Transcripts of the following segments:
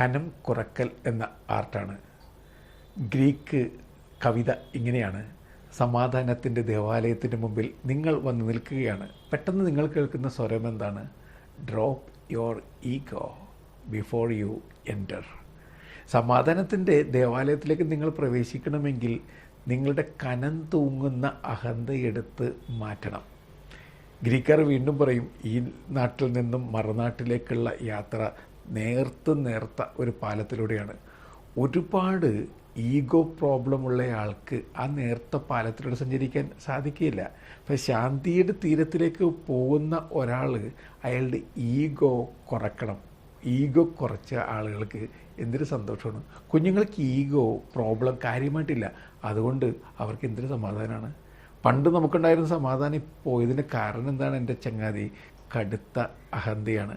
കനം കുറക്കൽ എന്ന ആർട്ടാണ്. ഗ്രീക്ക് കവിത ഇങ്ങനെയാണ്. സമാധാനത്തിന്റെ ദേവാലയത്തിന്റെ മുമ്പിൽ നിങ്ങൾ വന്ന് നിൽക്കുകയാണ്. പെട്ടെന്ന് നിങ്ങൾ കേൾക്കുന്ന സ്വരം എന്താണ്? Drop your ego before you enter സമാധാനത്തിന്റെ ദേവാലയത്തിലേക്ക് നിങ്ങൾ പ്രവേശിക്കണമെങ്കിൽ നിങ്ങളുടെ കനം തൂങ്ങുന്ന അഹന്തയെടുത്ത് മാറ്റണം. ഗ്രീക്കാർ വീണ്ടും പറയും ഈ നാട്ടിൽ നിന്നും മറുനാട്ടിലേക്കുള്ള യാത്ര നേർത്ത് നേർത്ത ഒരു പാലത്തിലൂടെയാണ്. ഒരുപാട് ഈഗോ പ്രോബ്ലം ഉള്ള ആൾക്ക് ആ നേർത്ത പാലത്തിലൂടെ സഞ്ചരിക്കാൻ സാധിക്കില്ല അപ്പം ശാന്തിയുടെ തീരത്തിലേക്ക് പോകുന്ന ഒരാൾ അയാളുടെ ഈഗോ കുറക്കണം. ഈഗോ കുറച്ച ആളുകൾക്ക് എന്തൊരു സന്തോഷമാണ്. കുഞ്ഞുങ്ങൾക്ക് ഈഗോ പ്രോബ്ലം കാര്യമായിട്ടില്ല. അതുകൊണ്ട് അവർക്ക് എന്തൊരു സമാധാനമാണ്? പണ്ട് നമുക്കുണ്ടായിരുന്ന സമാധാനം പോയതിന് കാരണം എന്താണ്? എന്റെ ചങ്ങാതി കടുത്ത അഹന്തയാണ്.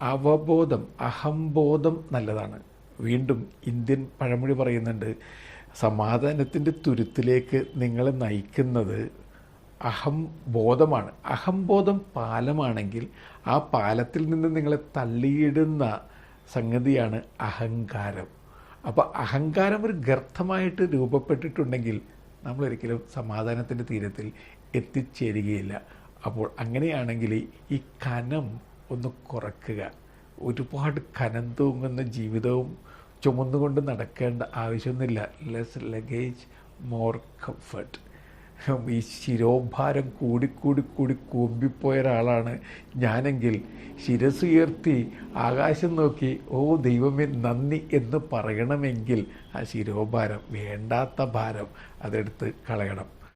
അവബോധം അഹംബോധം നല്ലതാണ്. വീണ്ടും ഇന്ത്യൻ പഴമൊഴി പറയുന്നുണ്ട് സമാധാനത്തിന്റെ തുരുത്തിലേക്ക് നിങ്ങളെ നയിക്കുന്നത് അഹം അഹംബോധമാണ് അഹംബോധം പാലമാണെങ്കിൽ ആ പാലത്തിൽ നിന്ന് നിങ്ങളെ തള്ളിയിടുന്ന സംഗതിയാണ് അഹങ്കാരം. അപ്പോൾ അഹങ്കാരം ഒരു ഗർത്തമായിട്ട് രൂപപ്പെട്ടിട്ടുണ്ടെങ്കിൽ നമ്മളൊരിക്കലും സമാധാനത്തിന്റെ തീരത്തിൽ എത്തിച്ചേരുകയില്ല. അപ്പോൾ അങ്ങനെയാണെങ്കിൽ ഈ കനം ഒന്ന് കുറക്കുക. ഒരുപാട് കനം തൂങ്ങുന്ന ജീവിതവും ചുമന്നുകൊണ്ട് നടക്കേണ്ട ആവശ്യമൊന്നുമില്ല. ലെസ് ലഗേജ് മോർ കംഫർട്ട് ഈ ശിരോഭാരം കൂടിക്കൂടി കൂടി കൂമ്പിപ്പോയ ഒരാളാണ് ഞാനെങ്കിൽ. ശിരസ് ഉയർത്തി ആകാശം നോക്കി ഓ ദൈവമേ നന്ദി എന്ന് പറയണമെങ്കിൽ ആ ശിരോഭാരം വേണ്ടാത്ത ഭാരം അതെടുത്ത് കളയണം.